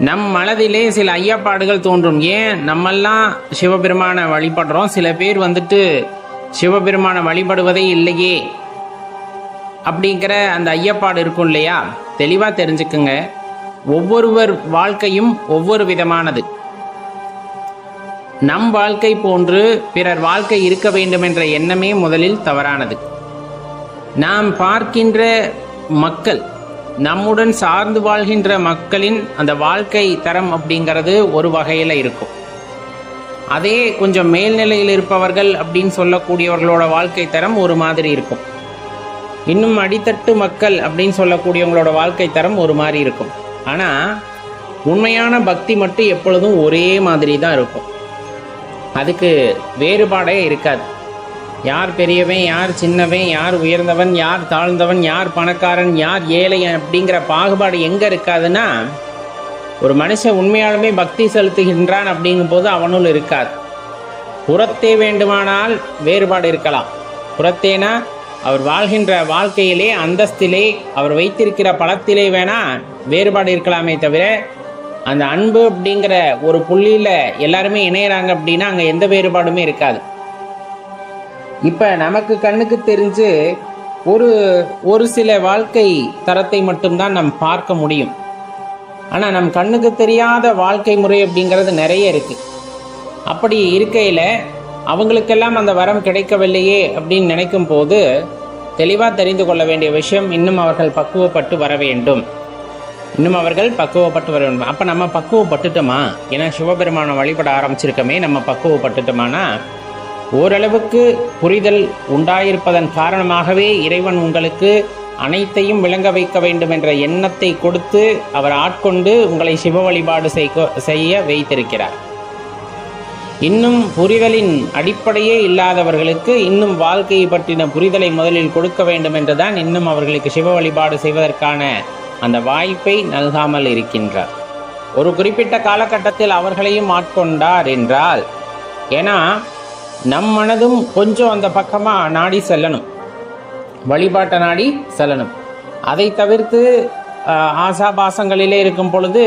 நம் மனதிலே சில ஐயப்பாடுகள் தோன்றும். ஏன்? நம்மெல்லாம் சிவபெருமானை வழிபடுறோம். சில பேர் வந்துட்டு சிவபெருமானை வழிபடுவதே இல்லையே அப்படிங்கிற அந்த ஐயப்பாடு இருக்கும் இல்லையா? தெளிவாக தெரிஞ்சுக்குங்க. ஒவ்வொருவர் வாழ்க்கையும் ஒவ்வொரு விதமானது. நம் வாழ்க்கை போன்று பிறர் வாழ்க்கை இருக்க வேண்டும் என்ற எண்ணமே முதலில் தவறானது. நாம் பார்க்கின்ற மக்கள் நம்முடன் சார்ந்து வாழ்கின்ற மக்களின் அந்த வாழ்க்கை தரம் அப்படிங்கிறது ஒரு வகையில் இருக்கும். அதே கொஞ்சம் மேல்நிலையில் இருப்பவர்கள் அப்படின்னு சொல்லக்கூடியவர்களோட வாழ்க்கை தரம் ஒரு மாதிரி இருக்கும். இன்னும் அடித்தட்டு மக்கள் அப்படின்னு சொல்லக்கூடியவங்களோட வாழ்க்கை தரம் ஒரு மாதிரி இருக்கும். ஆனால் உண்மையான பக்தி மட்டும் எப்பொழுதும் ஒரே மாதிரி தான் இருக்கும். அதுக்கு வேறுபாடே இருக்காது. யார் பெரியவன் யார் சின்னவன் யார் உயர்ந்தவன் யார் தாழ்ந்தவன் யார் பணக்காரன் யார் ஏழை அப்படிங்கிற பாகுபாடு எங்கே இருக்காதுன்னா ஒரு மனுஷன் உண்மையாலுமே பக்தி செலுத்துகின்றான் அப்படிங்கும்போது அவனுள் இருக்காது. புறத்தே வேண்டுமானால் வேறுபாடு இருக்கலாம். புறத்தேனா அவர் வாழ்கின்ற வாழ்க்கையிலே அந்தஸ்திலே அவர் வைத்திருக்கிற பழத்திலே வேணா வேறுபாடு இருக்கலாமே தவிர அந்த அன்பு அப்படிங்கிற ஒரு புள்ளியில் எல்லாருமே இணையிறாங்க அப்படின்னா அங்கே எந்த வேறுபாடுமே இருக்காது. இப்போ நமக்கு கண்ணுக்கு தெரிஞ்சு ஒரு ஒரு சில வாழ்க்கை தரத்தை மட்டும்தான் நம் பார்க்க முடியும். ஆனால் நம் கண்ணுக்கு தெரியாத வாழ்க்கை முறை அப்படிங்கிறது நிறைய இருக்குது அப்படி இருக்கையில் அவங்களுக்கெல்லாம் அந்த வரம் கிடைக்கவில்லையே அப்படின்னு நினைக்கும் போது தெளிவாக தெரிந்து கொள்ள வேண்டிய விஷயம் இன்னும் அவர்கள் பக்குவப்பட்டு வர வேண்டும். இன்னும் அவர்கள் பக்குவப்பட்டு வர வேண்டும். அப்போ நம்ம பக்குவப்பட்டுட்டோமா? ஏன்னா சிவபெருமானை வழிபட ஆரம்பிச்சிருக்கமே நம்ம பக்குவப்பட்டுட்டோமானா? ஓரளவுக்கு புரிதல் உண்டாயிருப்பதன் காரணமாகவே இறைவன் உங்களுக்கு அனைத்தையும் விளங்க வைக்க வேண்டும் என்ற எண்ணத்தை கொடுத்து அவர் ஆட்கொண்டு உங்களை சிவ வழிபாடு செய்க- செய்ய வைத்திருக்கிறார். இன்னும் புரிதலின் அடிப்படையே இல்லாதவர்களுக்கு இன்னும் வாழ்க்கையை பற்றின புரிதலை முதலில் கொடுக்க வேண்டும் என்றுதான் இன்னும் அவர்களுக்கு சிவ வழிபாடு செய்வதற்கான அந்த வாய்ப்பை நல்காமல் இருக்கின்றார். ஒரு குறிப்பிட்ட காலகட்டத்தில் அவர்களையும் ஆட்கொண்டார் என்றால் ஏன்னா நம் மனதும் கொஞ்சம் அந்த பக்கமாக நாடி செல்லணும். வழிபாட்டை நாடி செல்லணும். அதை தவிர்த்து ஆசாபாசங்களிலே இருக்கும் பொழுது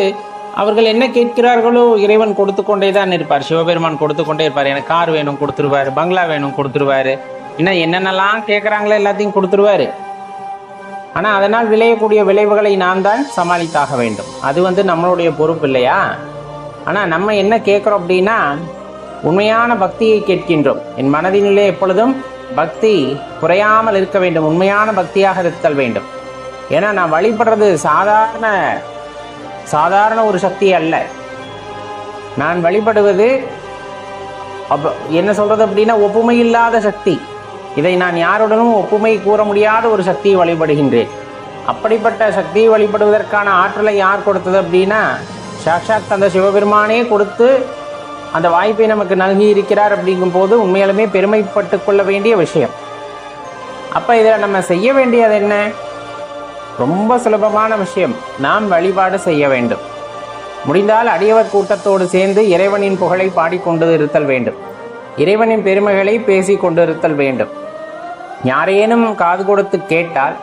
அவர்கள் என்ன கேட்கிறார்களோ இறைவன் கொடுத்து கொண்டே தான் இருப்பார். சிவபெருமான் கொடுத்து கொண்டே இருப்பார். எனக்கு கார் வேணும் கொடுத்துருவாரு. பங்களா வேணும் கொடுத்துருவாரு. இன்னும் என்னென்னலாம் கேட்குறாங்களோ எல்லாத்தையும் கொடுத்துருவாரு. ஆனால் அதனால் விளையக்கூடிய விளைவுகளை நாம் தான் சமாளித்தாக வேண்டும். அது வந்து நம்மளுடைய பொறுப்பு இல்லையா? ஆனால் நம்ம என்ன கேட்குறோம் அப்படின்னா உண்மையான பக்தியை கேட்கின்றோம். என் மனதினிலே எப்பொழுதும் பக்தி குறையாமல் இருக்க வேண்டும். உண்மையான பக்தியாக இருத்தல் வேண்டும். ஏன்னா நான் வழிபடுறது சாதாரண சாதாரண ஒரு சக்தி அல்ல. நான் வழிபடுவது அப்ப என்ன சொல்றது அப்படின்னா ஒப்புமை இல்லாத சக்தி. இதை நான் யாருடனும் ஒப்புமை கூற முடியாத ஒரு சக்தியை வழிபடுகின்றேன். அப்படிப்பட்ட சக்தியை வழிபடுவதற்கான ஆற்றலை யார் கொடுத்தது அப்படின்னா சாக்ஷாத் அந்த சிவபெருமானே கொடுத்து அந்த வாய்ப்பை நமக்கு நல்கி இருக்கிறார் அப்படிங்கும் போது உண்மையாலுமே பெருமைப்பட்டு கொள்ள வேண்டிய விஷயம். அப்போ இதில் நம்ம செய்ய வேண்டியது என்ன? ரொம்ப சுலபமான விஷயம். நாம் வழிபாடு செய்ய வேண்டும். முடிந்தால் அடியவர் கூட்டத்தோடு சேர்ந்து இறைவனின் புகழை பாடிக்கொண்டு இருத்தல் வேண்டும். இறைவனின் பெருமைகளை பேசிக் கொண்டிருத்தல் வேண்டும். யாரேனும் காது கொடுத்து கேட்டால்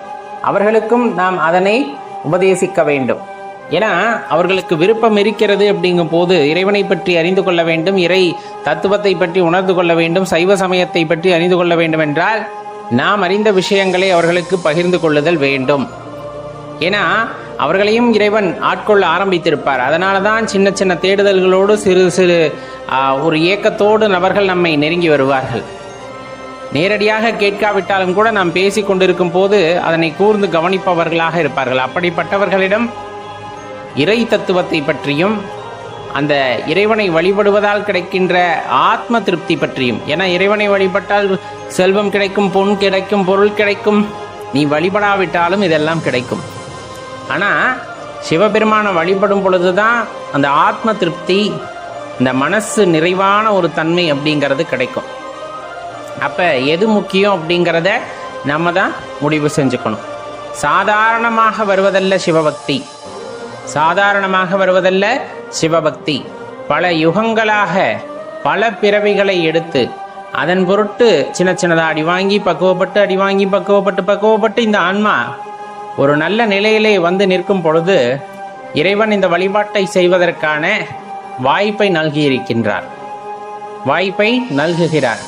அவர்களுக்கும் நாம் அதனை உபதேசிக்க வேண்டும். ஏன்னா அவர்களுக்கு விருப்பம் இருக்கிறது அப்படிங்கும் போது இறைவனை பற்றி அறிந்து கொள்ள வேண்டும் இறை தத்துவத்தை பற்றி உணர்ந்து கொள்ள வேண்டும் சைவ சமயத்தை பற்றி அறிந்து கொள்ள வேண்டும் என்றால் நாம் அறிந்த விஷயங்களை அவர்களுக்கு பகிர்ந்து கொள்ளுதல் வேண்டும். ஏன்னா அவர்களையும் இறைவன் ஆட்கொள்ள ஆரம்பித்திருப்பார். அதனால தான் சின்ன சின்ன தேடுதல்களோடு சிறு சிறு ஒரு ஏக்கத்தோடு நபர்கள் நம்மை நெருங்கி வருவார்கள். நேரடியாக கேட்காவிட்டாலும் கூட நாம் பேசி கொண்டிருக்கும் போது அதனை கூர்ந்து கவனிப்பவர்களாக இருப்பார்கள். அப்படிப்பட்டவர்களிடம் இறை தத்துவத்தை பற்றியும் அந்த இறைவனை வழிபடுவதால் கிடைக்கின்ற ஆத்ம திருப்தி பற்றியும். ஏன்னா இறைவனை வழிபட்டால் செல்வம் கிடைக்கும் பொன் கிடைக்கும் பொருள் கிடைக்கும். நீ வழிபடாவிட்டாலும் இதெல்லாம் கிடைக்கும். ஆனால் சிவபெருமானை வழிபடும் பொழுது தான் அந்த ஆத்ம திருப்தி இந்த மனசு நிறைவான ஒரு தன்மை அப்படிங்கிறது கிடைக்கும். அப்போ எது முக்கியம் அப்படிங்கிறத நம்ம தான் முடிவு செஞ்சுக்கணும். சாதாரணமாக வருவதல்ல சிவபக்தி. சாதாரணமாக வருவதல்ல சிவபக்தி. பல யுகங்களாக பல பிறவிகளை எடுத்து அதன் பொருட்டு சின்ன சின்னதாக அடி வாங்கி பக்குவப்பட்டு அடி வாங்கி பக்குவப்பட்டு பக்குவப்பட்டு இந்த ஆன்மா ஒரு நல்ல நிலையிலே வந்து நிற்கும் பொழுது இறைவன் இந்த வழிபாட்டை செய்வதற்கான வாய்ப்பை நல்கியிருக்கின்றார். வாய்ப்பை நல்குகிறார்.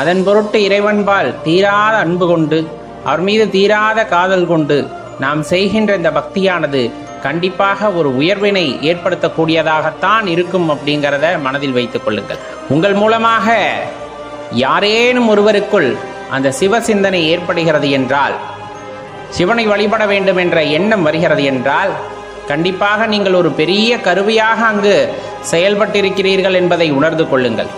அதன் பொருட்டு இறைவன்பால் தீராத அன்பு கொண்டு அவர் மீது தீராத காதல் கொண்டு நாம் செய்கின்ற இந்த பக்தியானது கண்டிப்பாக ஒரு உயர்வினை ஏற்படுத்தக்கூடியதாகத்தான் இருக்கும் அப்படிங்கிறத மனதில் வைத்துக் கொள்ளுங்கள். உங்கள் மூலமாக யாரேனும் ஒருவருக்குள் அந்த சிவ சிந்தனை ஏற்படுகிறது என்றால் சிவனை வழிபட வேண்டும் என்ற எண்ணம் வருகிறது என்றால் கண்டிப்பாக நீங்கள் ஒரு பெரிய கருவியாக அங்கு செயல்பட்டிருக்கிறீர்கள் என்பதை உணர்ந்து கொள்ளுங்கள்.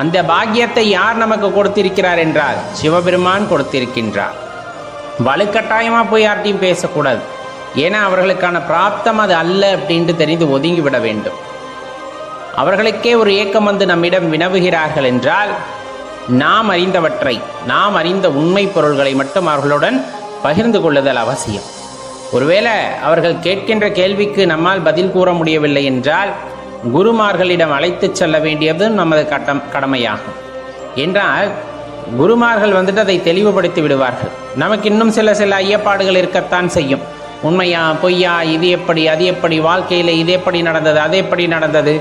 அந்த பாக்கியத்தை யார் நமக்கு கொடுத்திருக்கிறார் என்றால் சிவபெருமான் கொடுத்திருக்கின்றார். வலுக்கட்டாயமாக போய் யார்ட்டையும் பேசக்கூடாது. ஏன்னா அவர்களுக்கான பிராப்தம் அது அல்ல அப்படின்ட்டு தெரிந்து ஒதுங்கி விட வேண்டும். அவர்களுக்கே ஒரு ஏக்கம் வந்து நம்மிடம் வினவுகிறார்கள் என்றால் நாம் அறிந்தவற்றை நாம் அறிந்த உண்மை பொருள்களை மட்டும் அவர்களுடன் பகிர்ந்து கொள்ளுதல் அவசியம். ஒருவேளை அவர்கள் கேட்கின்ற கேள்விக்கு நம்மால் பதில் கூற முடியவில்லை என்றால் குருமார்களிடம் அழைத்துச் செல்ல வேண்டியது நமது கட்டம் கடமையாகும். என்றால் குருமார்கள் வந்துட்டு அதை தெளிவுபடுத்தி விடுவார்கள். நமக்கு இன்னும் சில சில ஐயப்பாடுகள் இருக்கத்தான் செய்யும். உண்மையா பொய்யா இது எப்படி அது எப்படி வாழ்க்கையில் இது எப்படி நடந்தது அது எப்படி நடந்தது?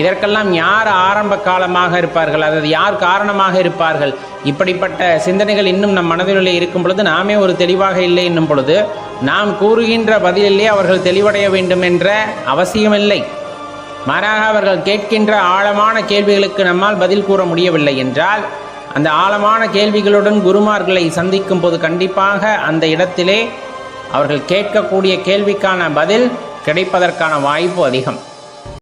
இதற்கெல்லாம் யார் ஆரம்ப காலமாக இருப்பார்கள்? அதாவது யார் காரணமாக இருப்பார்கள்? இப்படிப்பட்ட சிந்தனைகள் இன்னும் நம் மனதிலே இருக்கும் பொழுது நாமே ஒரு தெளிவாக இல்லை என்னும் பொழுது நாம் கூறுகின்ற பதிலிலே அவர்கள் தெளிவடைய வேண்டும் என்ற அவசியமில்லை. மாறாக அவர்கள் கேட்கின்ற ஆழமான கேள்விகளுக்கு நம்மால் பதில் கூற முடியவில்லை என்றால் அந்த ஆழமான கேள்விகளுடன் குருமார்களை சந்திக்கும் போது கண்டிப்பாக அந்த இடத்திலே அவர்கள் கேட்கக்கூடிய கேள்விக்கான பதில் கிடைப்பதற்கான வாய்ப்பு அதிகம்.